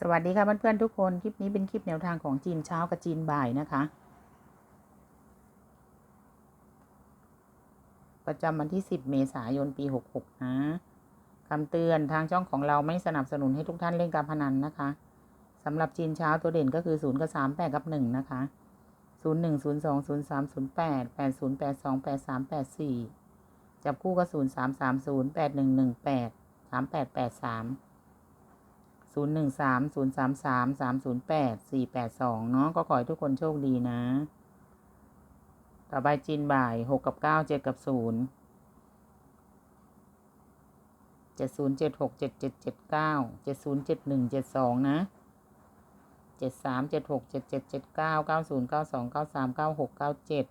สวัสดีค่ะเพื่อนๆทุกคน คลิปนี้เป็นคลิปแนวทางของจีนเช้ากับจีนบ่ายนะคะ ประจำวันที่ 10 เมษายนปี 66นะคำเตือนทางช่องของเราไม่สนับสนุนให้ทุกท่านเล่นการพนันนะคะสำหรับจีนเช้าตัวเด่นก็คือ 0 กับ 3 8 กับ 1 นะคะ 0 1 0 2 0 3 0 8 8 0 8 2 8 3 8 4 จับคู่ก็ 0 3 3 0 8 1 1 8 3 8 8 3 ศูนย์หนึ่งสามศูนย์สามสามสามศูนย์แปดสี่แปดสองเนาะก็ขอให้ทุกคนโชคดีนะ ต่อไปจีนบ่ายหกกับเก้าเจ็ดกับศูนย์เจ็ดศูนย์เจ็ดหกเจ็ดเจ็ดเจ็ดเก้าเจ็ดศูนย์เจ็ดหนึ่งเจ็ดสองนะเจ็ดสามเจ็ดหกเจ็ดเจ็ดเจ็ดเก้าเก้าศูนย์เก้าสองเก้าสามเก้าหกเก้าเจ็ด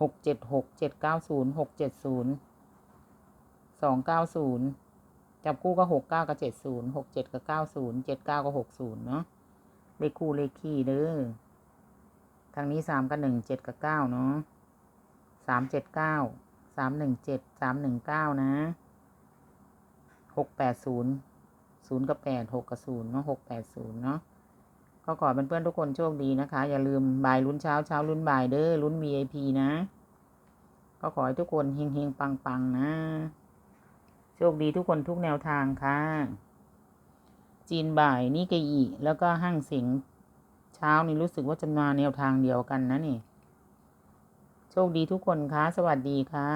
หกเจ็ดหกเจ็ดเก้าศูนย์หกเจ็ดศูนย์สองเก้าศูนย์ จับคู่ก็หกเก้ากับเจ็ดศูนย์หกเจ็ดกับเก้าศูนย์เจ็ดเก้ากับหกศูนย์เนาะเลขคู่เลขคี่เด้อทางนี้สามกับหนึ่งเจ็ดกับเก้าเนาะสามเจ็ดเก้าสามหนึ่งเจ็ดสามหนึ่งเก้านะหกแปดศูนย์ศูนย์กับแปดหกกับศูนย์เนาะหกแปดศูนย์เนาะก็ขอเพื่อนๆทุกคนโชคดีนะคะ อย่าลืมบ่ายลุ้นเช้าเช้าลุ้นบ่ายเด้อลุ้น VIP นะ ก็ขอให้ทุกคนเฮงๆปังๆนะ โชคดีทุกคนทุกแนวทางค่ะ จีนบ่ายนี่กอีแล้วก็ห้างสิงเช้านี่รู้สึกว่าจะมาแนวทางเดียวกันนะนี่ โชคดีทุกคนค่ะ สวัสดีค่ะ